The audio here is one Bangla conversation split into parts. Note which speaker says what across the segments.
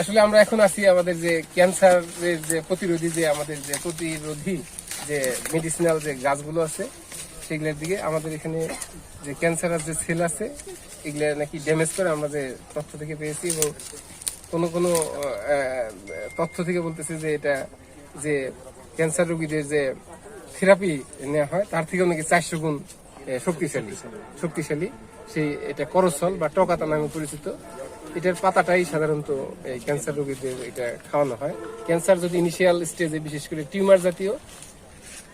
Speaker 1: আসলে আমরা এখন আছি আমাদের যে ক্যান্সারের যে প্রতিরোধী যে আমাদের যে প্রতিরোধী যে মেডিসিনাল যে গাছগুলো আছে, সেগুলোর দিকে আমাদের এখানে যে ক্যান্সারের যে সেল আছে, এগুলো নাকি ড্যামেজ করে আমরা যে তথ্য থেকে পেয়েছি এবং কোনো কোনো তথ্য থেকে বলতেছে যে এটা যে ক্যান্সার রোগীদের যে থেরাপি নেওয়া হয়, তার থেকেও নাকি চারশো গুণ শক্তিশালী শক্তিশালী। সেই এটা করসল বা টকাতা নামে পরিচিত। এটার পাতাটাই সাধারণত এই ক্যান্সার রোগীদের এটা খাওয়ানো হয়। ক্যান্সার যদি ইনিশিয়াল স্টেজে বিশেষ করে টিউমার জাতীয়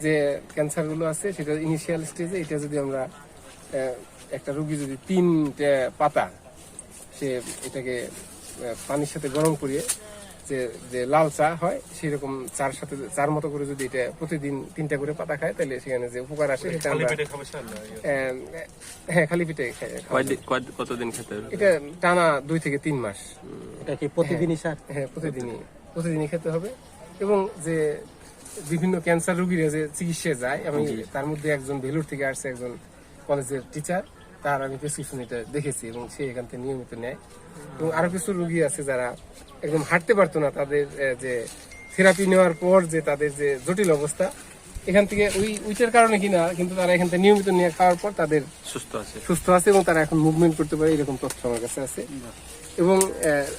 Speaker 1: যে ক্যান্সারগুলো আছে, সেটা ইনিশিয়াল স্টেজে এটা যদি আমরা একটা রোগী যদি তিনটা পাতা, সে এটাকে পানির সাথে গরম করিয়ে যে যে লাল চা হয় সেরকম চার সাথে চার মতো করে যদি এটা প্রতিদিন তিনটা করে পাতা খায় তাহলে সেখানে যে উপকার আসে সেটা আমরা হ্যাঁ খালি পেটে
Speaker 2: কতদিন খেতে হবে?
Speaker 1: এটা টানা দুই থেকে তিন মাস।
Speaker 3: এটা কি প্রতিদিনই স্যার
Speaker 1: হ্যাঁ প্রতিদিনই প্রতিদিনই খেতে হবে। এবং যে বিভিন্ন ক্যান্সার রোগীরা যে চিকিৎসায় যায় আমি তার মধ্যে একজন ভেলুর থেকে আসছে একজন কলেজের টিচার তার আমি প্রেসক্রিপশন এটা দেখেছি এবং সে এখান থেকে নিয়মিত নেয়। এবং আরও কিছু রুগী আছে যারা একদম হাঁটতে পারতো না তাদের যে থেরাপি নেওয়ার পর যে তাদের যে জটিল অবস্থা এখান থেকে ওই ওইটার কারণে কিনা কিন্তু তারা এখান থেকে নিয়মিত নিয়ে খাওয়ার পর তাদের
Speaker 2: সুস্থ আছে।
Speaker 1: সুস্থ আছে এবং তারা এখন মুভমেন্ট করতে পারে এরকম তথ্য আমার কাছে আছে। এবং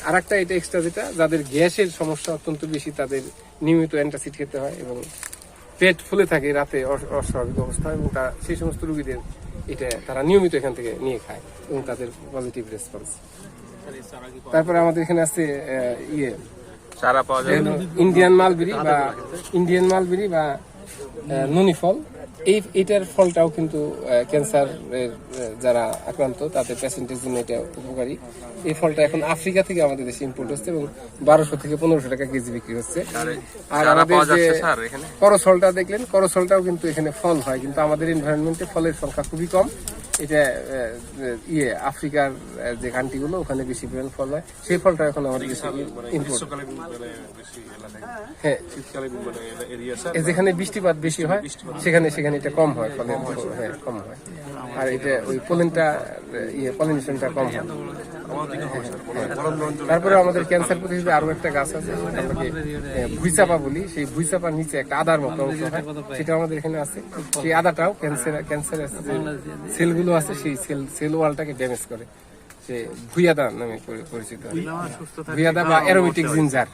Speaker 1: আর একটা এটা এক্সট্রা যেটা যাদের গ্যাসের সমস্যা অত্যন্ত বেশি তাদের নিয়মিত অ্যান্টাসিড খেতে হয় এবং পেট ফুলে থাকে রাতে অস্বাভাবিক অবস্থা এবং তারা সেই সমস্ত রোগীদের এটা তারা নিয়মিত এখান থেকে নিয়ে খায় এবং তাদের পজিটিভ রেসপন্স তারপরে আমাদের এখানে আছে ইয়ে
Speaker 2: পাওয়া
Speaker 1: ইন্ডিয়ান মালবেরি বা ইন্ডিয়ান মালবেরি বা ননি ফল। এই এটার ফলটাও কিন্তু ক্যান্সার যারা আক্রান্ত তাদের প্যাসেন্টের জন্য এটা উপকারী। এই ফলটা এখন আফ্রিকা থেকে আমাদের দেশে ইম্পোর্ট হচ্ছে এবং বারোশো থেকে পনেরোশো টাকা কেজি বিক্রি হচ্ছে। আর আমাদের যে করসলটা দেখলেন করসলটাও কিন্তু এখানে ফল হয় কিন্তু আমাদের এনভায়রনমেন্টে ফলের সংখ্যা খুবই কম। এটা ইয়ে আফ্রিকার যে কান্ট্রিগুলো ওখানে বেশি পরিমাণ ফল হয়। সেই ফলটা এখন আমাদের দেশে ইম্পোর্ট হ্যাঁ। যেখানে বৃষ্টিপাত বেশি হয় সেখানে সেখানে এটা কম হয় ফলে হ্যাঁ কম হয়। আর এটা ওই পোলেনটা ইয়ে পলিনেশনটা কম হয়। তারপরে আমাদের ক্যান্সার প্রতিরোধী আরও একটা গাছ আছে সেটাকে ভুইচাপা বলি। সেই ভুইচাপার নিচে একটা আদার মতো অংশ হয় সেটা আমাদের এখানে আছে। সেই আদাটাও ক্যান্সার ক্যান্সার যে সেলগুলো আছে সেই সেল সেল ওয়ালটাকে ড্যামেজ করে। সে ভুইয়াদা নামে পরিচিত। ভুইয়াদা বা অ্যারোমেটিক জিঞ্জার